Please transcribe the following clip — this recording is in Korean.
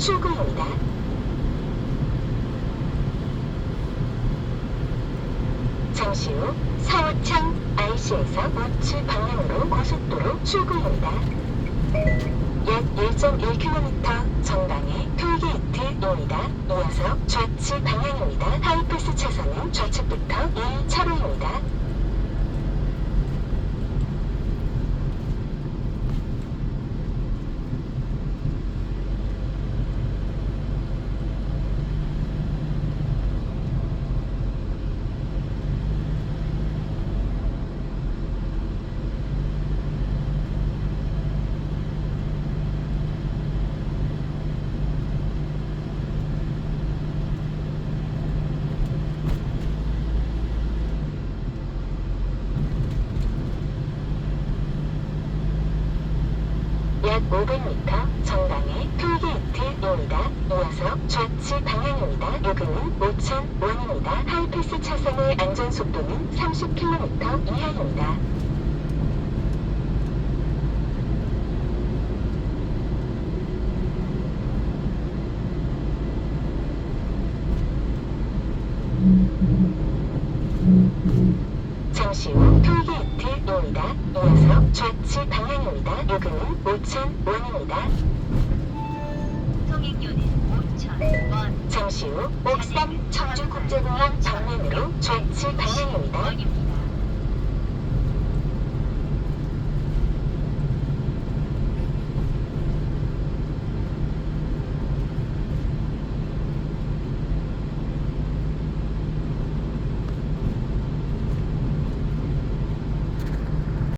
출구입니다. 잠시 후 사오창 IC에서 우측 방향으로 고속도로 출구입니다. 약 1.1km 전방에 톨게이트입니다. 이어서 좌측 방향입니다. 하이패스 차선은 좌측부터 1차로입니다. 약 500m 전방에 톨게이트입니다. 이어서 좌측 방향입니다. 요금은 5,000원입니다. 하이패스 차선의 안전속도는 30km 이하입니다. 잠시 후 톨게이트 입니다. 이어서 좌측 방향입니다. 요금은 5,000원입니다. 통행료는 5,000원. 잠시 후 옥산 청주국제공항 방면으로 좌측 방향입니다.